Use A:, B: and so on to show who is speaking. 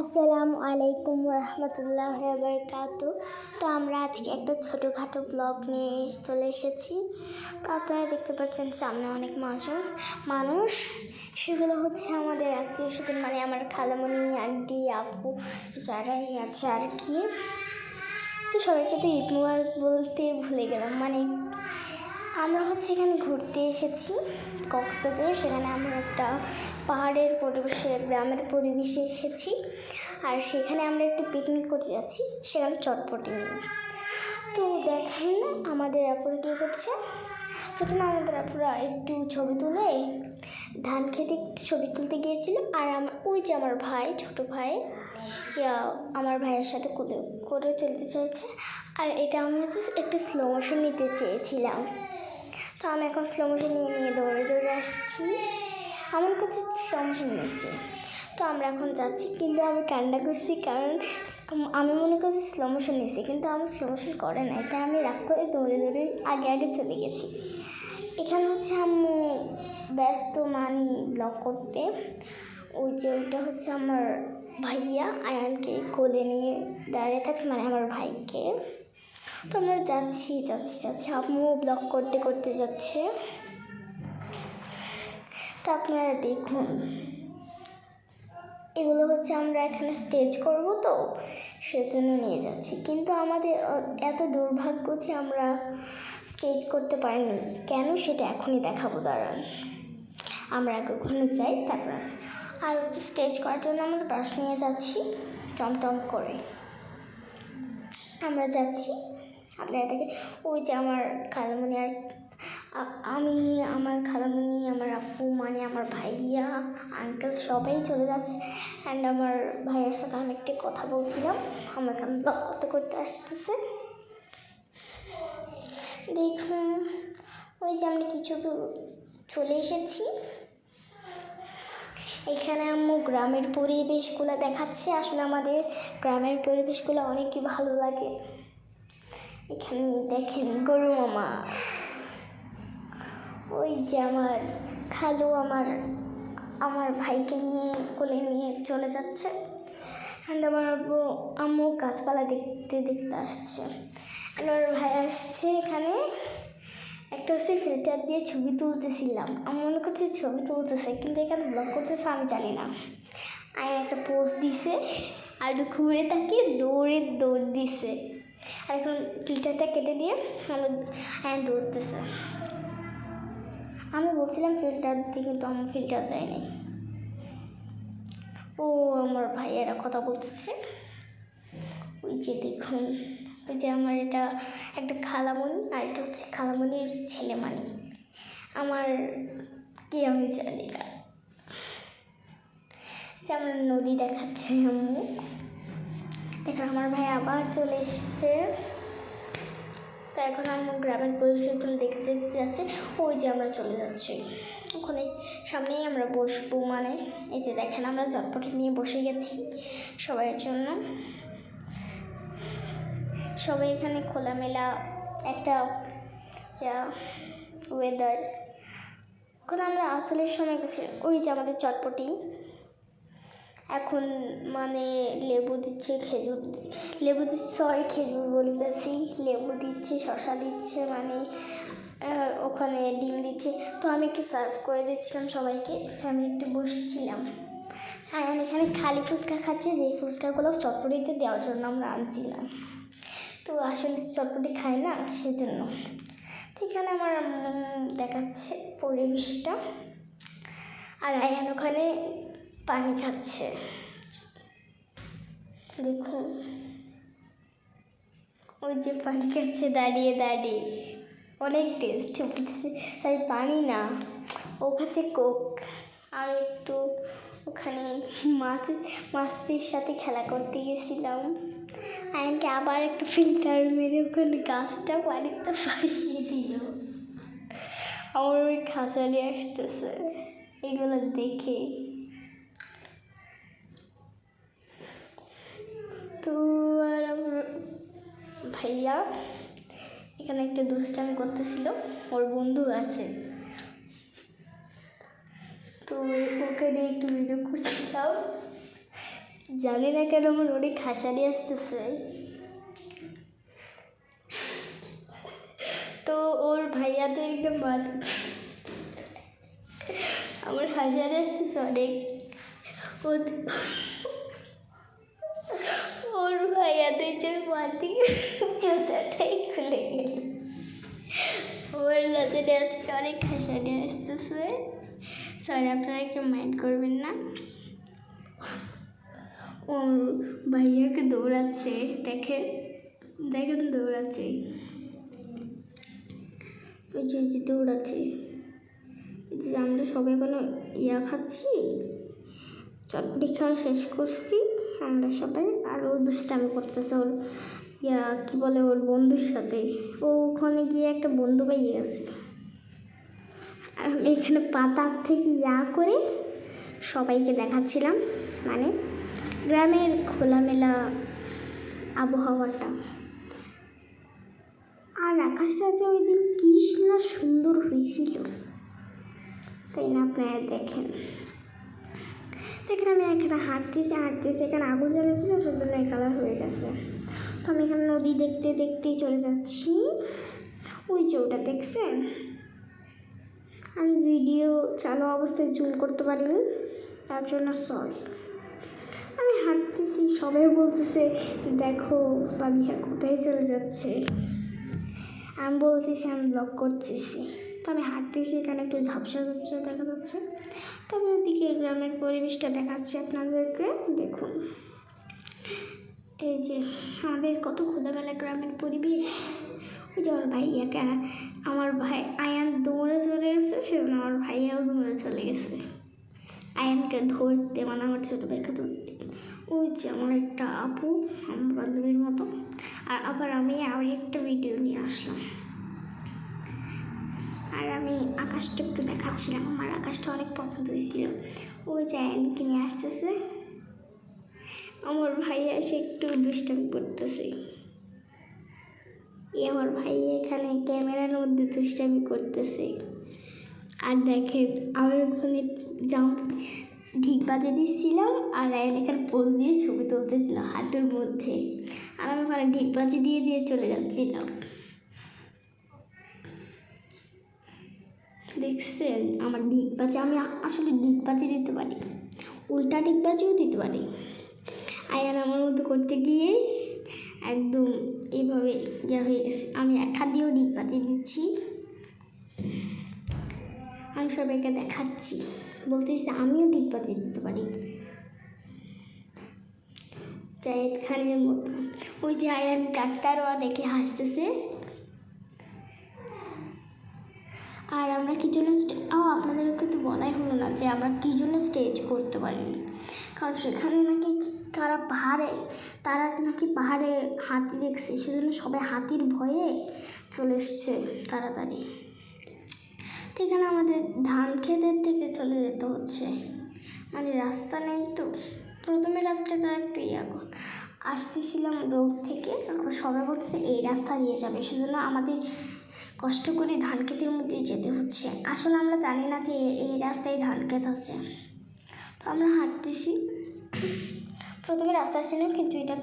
A: আসসালামু আলাইকুম রহমতুল্লাহ বরকাত তো আমরা আজকে একটা ছোটোখাটো ব্লগ নিয়ে চলে এসেছি। তো আপনারা দেখতে পাচ্ছেন সামনে অনেক মানুষ মানুষ। সেগুলো হচ্ছে আমাদের আত্মীয় স্বজন মানে আমার খালামণি আন্টি, আপু যারাই আছে আর কি। তো সবাইকে তো ঈদ বলতে ভুলে গেলাম মানে আমরা হচ্ছে এখানে ঘুরতে এসেছি, কক্সবাজারে, সেখানে আমরা একটা পাহাড়ের পরিবেশে, গ্রামের পরিবেশে এসেছি। আর সেখানে আমরা একটু পিকনিক করতে যাচ্ছি, সেখানে চটপটি নিয়ে। তো দেখেন আমাদের আপুরা কী করছে? প্রথমে আমাদের আপুরা একটু ছবি তুলে, ধান খেতে একটু ছবি তুলতে গিয়েছিল। আর আমার ওই যে আমার ভাই, ছোট ভাই আমার ভাইয়ের সাথে করে চলতে চাইছে আর এটা আমি হচ্ছে একটু স্লো মোশন নিতে চেয়েছিলাম। তো আমি এখন স্লো মোশন নিয়ে নিয়ে দৌড়ে দৌড়ে আসছি। আমার কাছে স্লো মোশন নিয়েছি তো আমরা এখন যাচ্ছি, কিন্তু আমি কান্না করছি কারণ আমি মনে করছি স্লো মোশন নিয়েছি, কিন্তু আমার স্লো মোশন করে না এটা আমি রাগ করে দৌড়ে দৌড়ে আগে আগে চলে গেছি। এখানে হচ্ছে আম্মু ব্যস্ত মানি ব্লগ করতে। ওই যে ওইটা হচ্ছে আমার ভাইয়া, আয়ানকে কোলে নিয়ে দাঁড়িয়ে থাকছে মানে আমার ভাইকে। তো আমরা যাচ্ছি যাচ্ছি যাচ্ছি। আম্মু ব্লগ করতে করতে যাচ্ছে। তো আপনারা দেখুন। এগুলো হচ্ছে আমরা এখানে স্টেজ করব তো, সেজন্য নিয়ে যাচ্ছি। কিন্তু আমাদের এত দুর্ভাগ্য যে আমরা স্টেজ করতে পারিনি। কেন? সেটা এখনই দেখাবো, দাঁড়ান। আমরা আগে ওখানে যাই, তারপর আর হচ্ছে স্টেজ করার জন্য আমরা বাস নিয়ে যাচ্ছি। টমটম করে। আমরা যাচ্ছি। আপনারা দেখে ওই যে আমার খালামণি আর আমি, আমার খালামণি, আমার আপু মানে আমার ভাইয়া আঙ্কেল সবাই চলে যাচ্ছে। অ্যান্ড আমার ভাইয়ের সাথে আমি একটি কথা বলছিলাম। আমার কারণ ব্লগ করতে করতে আসতেছে। দেখুন, ওই যে আমরা কিছু দূর চলে এসেছি। এখানে আম্মু গ্রামের পরিবেশগুলো দেখাচ্ছে। আসলে আমাদের গ্রামের পরিবেশগুলো অনেকই ভালো লাগে। এখানে দেখেন গরু মামা। ওই যে আমার খালু আমার আমার ভাইকে নিয়ে কোলে নিয়ে চলে যাচ্ছে। অ্যান্ড আমার আব্বু, আম্মু গাছপালা দেখতে দেখতে আসছে। আমার ভাই আসছে এখানে। একটা হচ্ছে ফিল্টার দিয়ে ছবি তুলতেছিলাম। আমি মনে করছি ছবি তুলতেছে, কিন্তু এখানে ব্লগ করতেছে আমি জানি না। আয় একটা পোস্ট দিছে, আর ঘুরে তাকিয়ে দৌড়ে দৌড় দিছে। আর এখন ফিল্টারটা কেটে দিয়ে আমার আয় দৌড়তেছে আমি বলছিলাম ফিল্টার দিতে কিন্তু আমার ফিল্টার দেয়নি। ও আমার ভাইয়েরা কথা বলতেছে। ওই যে দেখুন, ওই যে আমার এটা একটা খালামণি আর এটা হচ্ছে খালামণির ছেলে মানে। আমার কি আমি জানি না। যে আমার নদী দেখাচ্ছে আম্মু। দেখুন আমার ভাই আবার চলে এসছে। তো এখন আমার গ্রামের পরিবেশগুলো দেখতে দেখতে যাচ্ছে। ওই যে আমরা চলে যাচ্ছি। ওখানে সামনেই আমরা বসবো মানে এই যে দেখেন আমরা চটপটি নিয়ে বসে গেছি সবার জন্য। সবাই এখানে খোলামেলা একটা ওয়েদার ওখানে আমরা আসলের সময় গেছি। ওই যে আমাদের চটপটি। এখন মানে লেবু দিচ্ছে, খেজুর লেবু দিচ্ছে, সরি, খেজুর বলতেছি লেবু দিচ্ছে, শশা দিচ্ছে মানে ওখানে ডিম দিচ্ছে। তো আমি একটু সার্ভ করে দিচ্ছিলাম সবাইকে, আমি একটু বসছিলাম। আর এখানে খালি ফুচকা খাচ্ছে, যেই ফুচকাগুলো চটপটিতে দেওয়ার জন্য আমরা আনছিলাম। তো আসলে চটপটি খায় না, সেজন্য। এখানে আমার দেখাচ্ছে পরিবেশটা। আর আয়ান ওখানে পানি খাচ্ছে। দেখুন। ওই যে পানি খাচ্ছে, দাঁড়িয়ে দাঁড়িয়ে। অনেক টেস্ট সরি পানি না। ও খাচ্ছে কোক। আমি একটু ওখানে মাছ, মাছদের সাথে খেলা করতে গেছিলাম। আয়নকে আবার একটু ফিল্টার মেরে ওখানে গাছটা পানিতে ফাঁসিয়ে দিল। আমার ওই খাঁচালি আসতেছে। এগুলো দেখে তো আর ভাইয়া, এখানে একটা দুষ্টামি করতেছিল। ওর বন্ধু আছে। তো ওখানে একটু ভিডিও করছিলাম। জানি না কেন আমার অনেক হাসানি আসতেছে। তো ওর ভাইয়া ভাইয়াদেরকে মার আমার হাসানি আসতেছে অনেক। ও- মাটি জুতাটাই খুলে গেল ওর সাথে আজকে অনেক হাসানি আসতেছে সরি আপনারা কেউ মাইন্ড করবেন না ওর ভাইয়াকে দৌড়াচ্ছে দেখে দেখেন দৌড়াচ্ছে ওই যে যে দৌড়াচ্ছে যে আমরা সবাই কোনো ইয়া খাচ্ছি চটপটি খাওয়া শেষ করছি আমরা সবাই আর ও দুষ্টামি করতেছে ওর, ইয়া, কী বলে ওর বন্ধুর সাথে। ও ওখানে গিয়ে একটা বন্ধু পাইয়ে গেছে। আর আমি এখানে পাতার থেকে ইয়া করে সবাইকে দেখাচ্ছিলাম মানে গ্রামের খোলামেলা আবহাওয়াটা। আর আকাশটা যে ওই দিন কি না সুন্দর হয়েছিল। তাই না আপনারা দেখেন। দেখেন আমি এখানে হাঁটতেছি হাঁটতেছি এখানে আগুন জ্বলেছিল সেজন্য এই কালার হয়ে গেছে। তো আমি এখানে নদী দেখতে দেখতেই চলে যাচ্ছি। ওই যে ওটা দেখছেন? আমি ভিডিও চালু অবস্থায় জুম করতে পারিনি, তার জন্য সরি আমি হাঁটতেছি, সবাই বলতেছে, দেখো সাবিহা কোথায় চলে যাচ্ছে? আমি বলতেছি, আমি ব্লগ করতেছি। তো আমি হাঁটতেছি, এখানে একটু ঝাপসা ঝাপসা দেখা যাচ্ছে। তবে ওদিকে গ্রামের পরিবেশটা দেখাচ্ছি আপনাদেরকে, দেখুন। এই যে আমাদের কত খোলামেলা গ্রামের পরিবেশ। ওই যে আমার ভাইয়া ভাইয়াকে আমার ভাই আয়ান দৌড়ে চলে গেছে, সেজন্য আমার ভাইয়াও দৌড়ে চলে গেছে। আয়ানকে ধরতে মানে আমার ছোটো ভাইকে ধরতে। ওই যে আমার একটা আপু, আমার বান্ধবীর মতো। আর আবার আমি আর একটা ভিডিও নিয়ে আসলাম। আর আমি আকাশটা একটু দেখাচ্ছিলাম। আমার আকাশটা অনেক পছন্দ হয়েছিল। ওই যে আয়ানকে নিয়ে আসতেছে। আমার ভাই এসে একটু দুষ্টামি করতেছে। এই আমার ভাই এখানে ক্যামেরার মধ্যে দুষ্টামি করতেছে। আর দেখেন, আমি ওখানে জাম্প ঢিক বাজে দিচ্ছিলাম আর আয়ন এখানে পোজ দিয়ে ছবি তুলতেছিল হাঁটুর মধ্যে। আর আমি ওখানে ঢিক বাজি দিয়ে দিয়ে চলে যাচ্ছিলাম। দেখছেন? আমার ঢিক বাজি, আমি আসলে ঢিক বাজি দিতে পারি। উল্টা ঢিক বাজিও দিতে পারি। আয়ান আমার মতো করতে গিয়ে একদম এইভাবে ইয়ে হয়ে গেছে। আমি এক হাত দিয়েও ঢিক বাজি দিচ্ছি। আমি সবাইকে দেখাচ্ছি। বলতেছি, আমিও বাজিয়ে দিতে পারি। জায়েদ খানের মতো। ওই যে আয়ান ডাক্তারও দেখে হাসতেছে। আর আমরা কী জন্য ও আপনাদেরকে তো বলাই হলো না যে আমরা কী জন্য স্টেজ করতে পারিনি। কারণ সেখানে নাকি তারা পাহাড়ে, তারা নাকি পাহাড়ে হাতি দেখছে, সেজন্য সবাই হাতির ভয়ে চলে এসছে তাড়াতাড়ি। তো এখানে আমাদের ধান ক্ষেতের থেকে চলে যেতে হচ্ছে। মানে রাস্তা নেই তো। প্রথমে রাস্তাটা একটু ইয়া আসতেছিলাম রোড থেকে আবার সবাই বলতেছে এই রাস্তা দিয়ে যাবে, সেজন্য আমাদের কষ্ট করে ধান ক্ষেতের মধ্যে যেতে হচ্ছে। আসলে আমরা জানি না যে এই রাস্তায় ধান খেত আছে তো আমরা হাঁটতেছি। প্রথমে রাস্তা ছিল, কিন্তু এটা